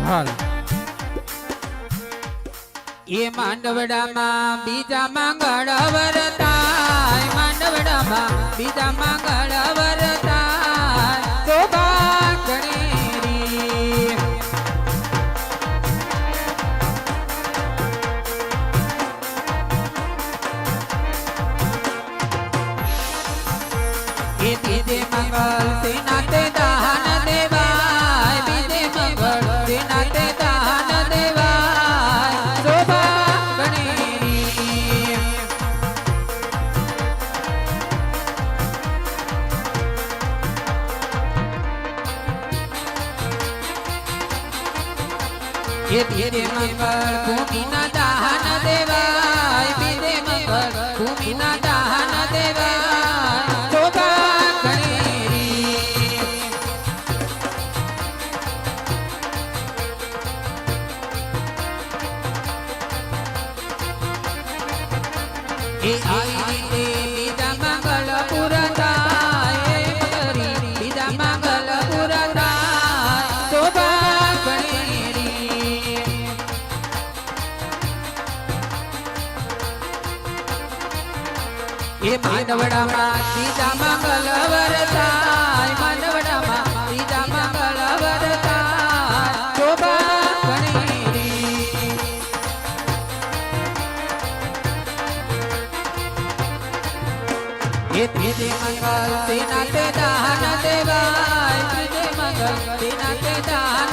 હાલ. એ માંડવડામાં બીજા મંગળ વરતાય. માંડવડામાં બીજા મંગળ વરતાય. એ બીજે પર દાન એ માંડવડામાં બીજા મંગળ વરતાય માંડવડામાં બીજા મંગળ વરતાય શોભા ગણેરી એ ત્રીજે મંગળ તેના તે દાન દેવાય ત્રીજે મંગળ તેના તે દાન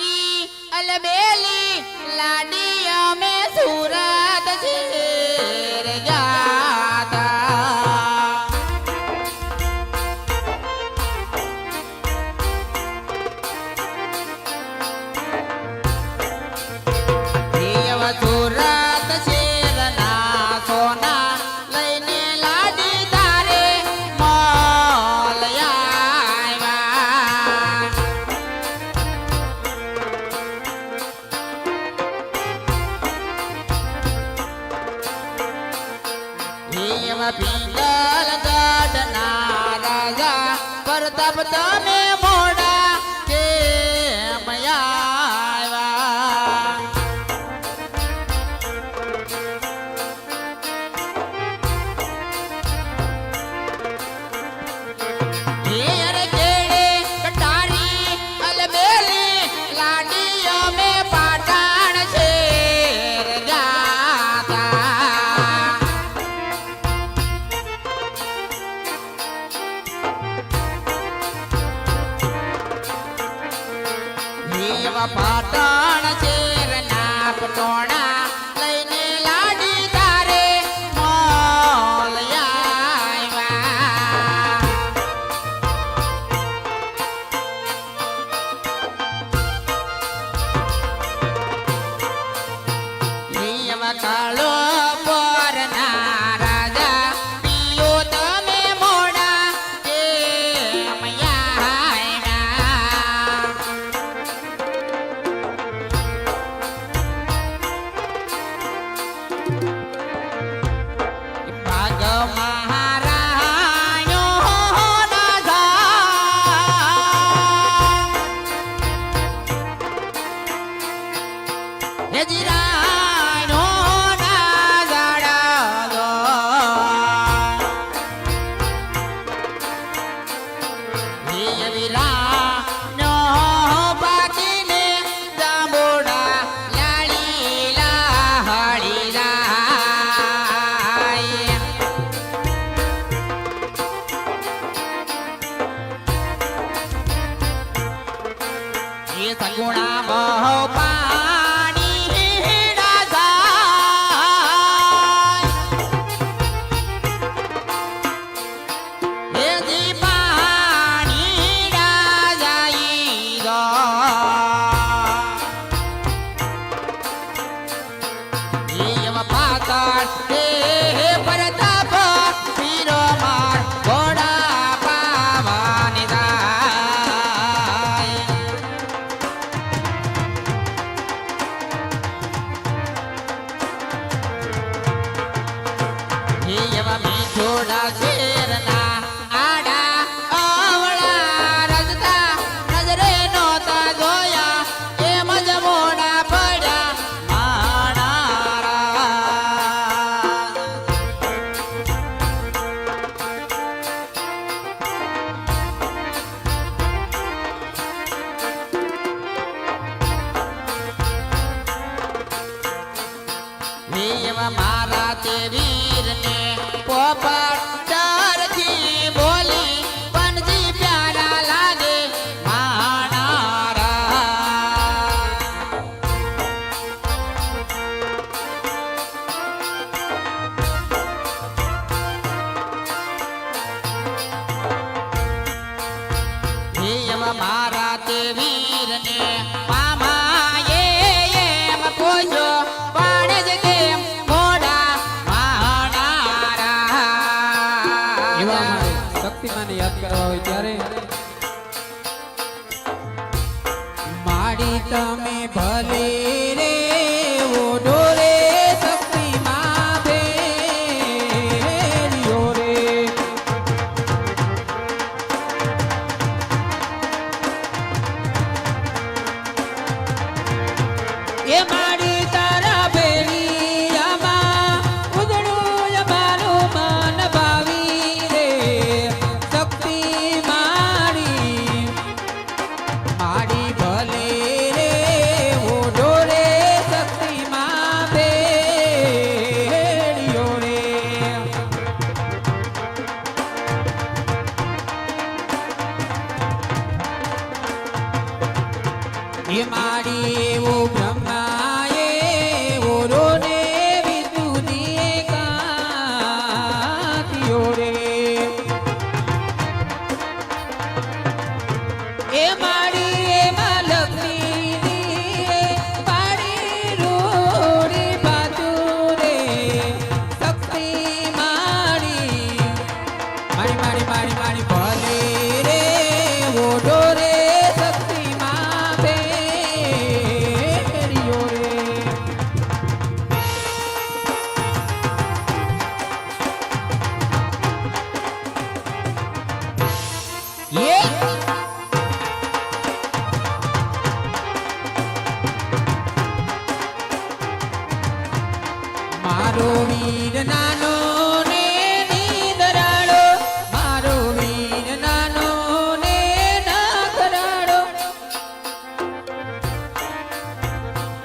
કટારી અલબેલી લાડી પિંગલ ગઢના રાજા. પ્રતાપ તમે પાટણ શેરના પટોણા લઈને લાડી તારે મોલ આવ્યા. નિયમ કાળો વીરા tarde. શક્તિમાને યાદ કરવા હોય ત્યારે માડી તમે ભલે એવો બ્રહ્મા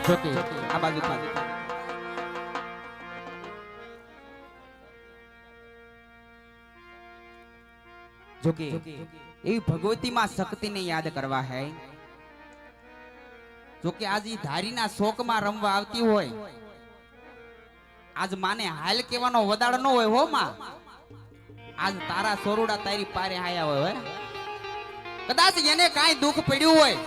જોકે આ બાજુ જોકે એવી શક્તિ ને યાદ કરવા હે. જોકે આજ ઈ ધારીના શોકમાં રમવા આવતી હોય, આજ માને હાલ કેવાનો વદાડ ન હોય હો માં. આજ તારા સોરુડા તારી પારે આયા હોય કદાચ એને કાંઈ દુઃખ પડ્યું હોય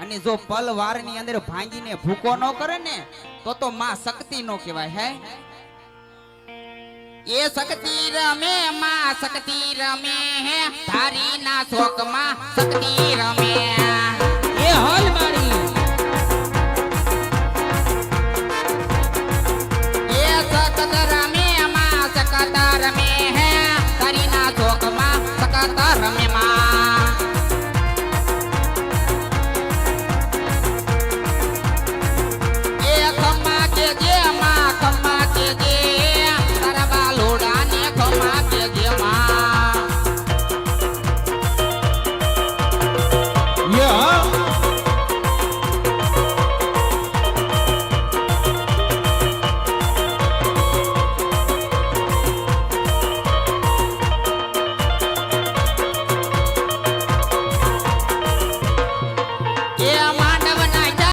અને જો પલ વાર ની અંદર ભાંગીને ભૂકો ન કરે ને તો તો માં શક્તિ નો કહેવાય હે એ શક્તિ રમે માં શક્તિ રમે હે ધારી ના શોક માં શક્તિ રમે એ હોલ મારી એ સતત